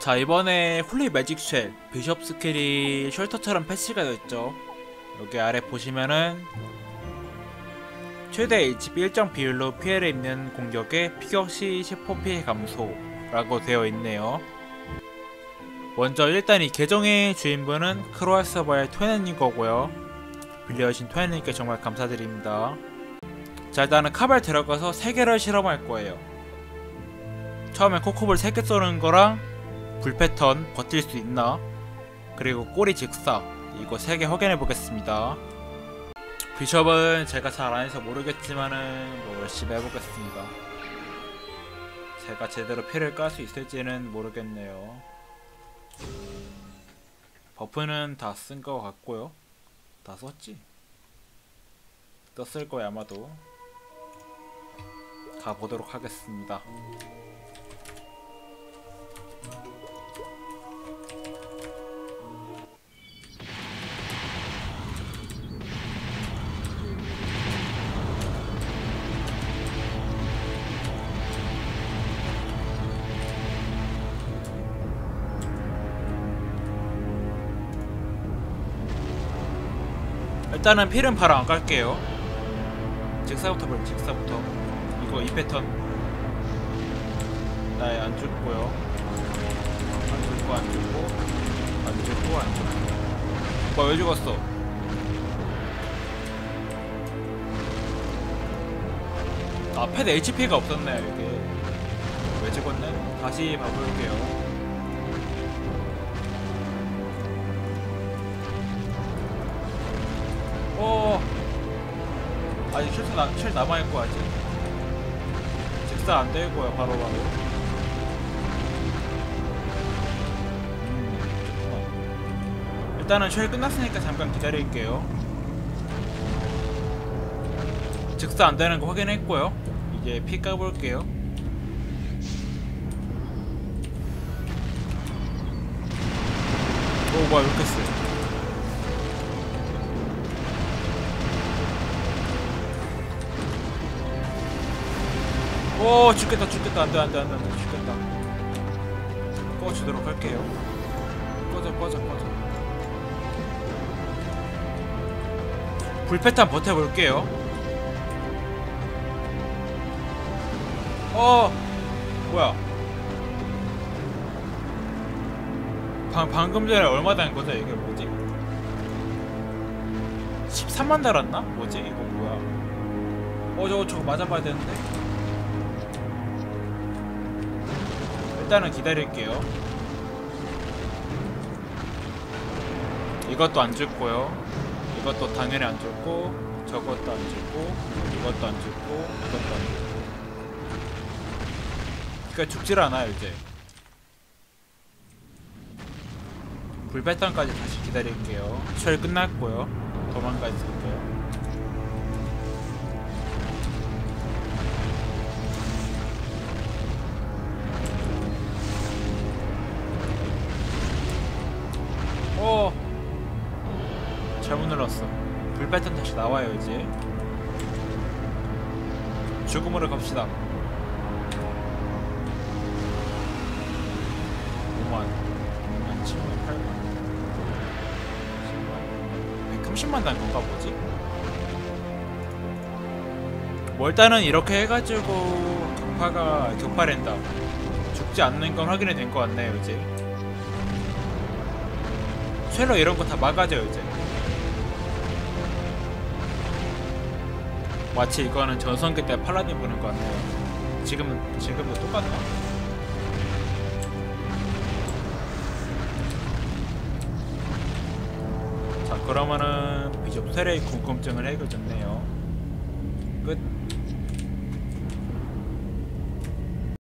자 이번에 홀리 매직 쉘 비숍 스킬이 쉘터처럼 패치가 됐죠. 여기 아래 보시면은 최대 HP 일정 비율로 피해를 입는 공격에 피격 시 10% 피해 감소라고 되어 있네요. 먼저 일단 이 계정의 주인분은 크로아 서버의 토네님 거고요. 빌려주신 토네님께 정말 감사드립니다. 자 일단은 카발 들어가서 3개를 실험할 거예요. 처음에 코코볼 3개 쏘는 거랑 불 패턴 버틸 수 있나? 그리고 꼬리 직사 이거 3개 확인해 보겠습니다. 비숍은 제가 잘 안해서 모르겠지만은 뭐 열심히 해보겠습니다. 제가 제대로 피를 깔 수 있을지는 모르겠네요. 버프는 다쓴거 같고요. 다 썼지? 떴을 거야 아마도. 가보도록 하겠습니다 일단은 필은 바로 안 깔게요. 직사부터 볼게요 직사부터. 이거 이 패턴. 나에 안 죽고요. 안 죽고 안 죽고. 안 죽고 안 죽고. 오빠 왜 죽었어? 아패드 HP가 없었네 이게. 왜 죽었네? 다시 봐볼게요 아직 쉴, 나, 쉴 남아있고 아직. 직사 안 되고요 바로 바로. 음, 일단은 쉘 끝났으니까 잠깐 기다릴게요. 직사 안 되는 거 확인했고요. 이제 피 까볼게요. 오 뭐야 왜 이렇게 세 오 죽겠다 죽겠다. 안돼 안돼 안돼 안돼. 죽겠다. 꺼주도록 할게요. 꺼져 꺼져 꺼져. 불패탄 버텨볼게요. 어 뭐야? 방, 방금 전에 얼마 단 거죠? 이게 뭐지? 13만 달았나? 뭐지? 이거 뭐야? 어 저거 저거 맞아봐야 되는데 일단은 기다릴게요. 이것도 안 죽고요. 이것도 당연히 안 죽고, 저것도 안 죽고, 이것도 안 죽고, 이것도 안 죽고. 그니까 죽질 않아요, 이제. 불패턴까지 다시 기다릴게요. 쉘 끝났고요. 도망가 있을게요. 잘못 눌렀어. 불패턴 다시 나와요 이제. 죽음으로 갑시다. 5만. 5만 7만. 8만. 10만 130만 단 건가 뭐지? 뭐 일단은 이렇게 해가지고 격파가 격파랜다. 죽지 않는 건 확인이 된 것 같네요 이제. 쉘러 이런 거 다 막아줘요 이제 마치 이거는 전성기 때 팔라딘 보는 거 같네요. 지금은 지금도 똑같나? 자 그러면은 비숍 세례의 궁금증을 해결됐네요. 끝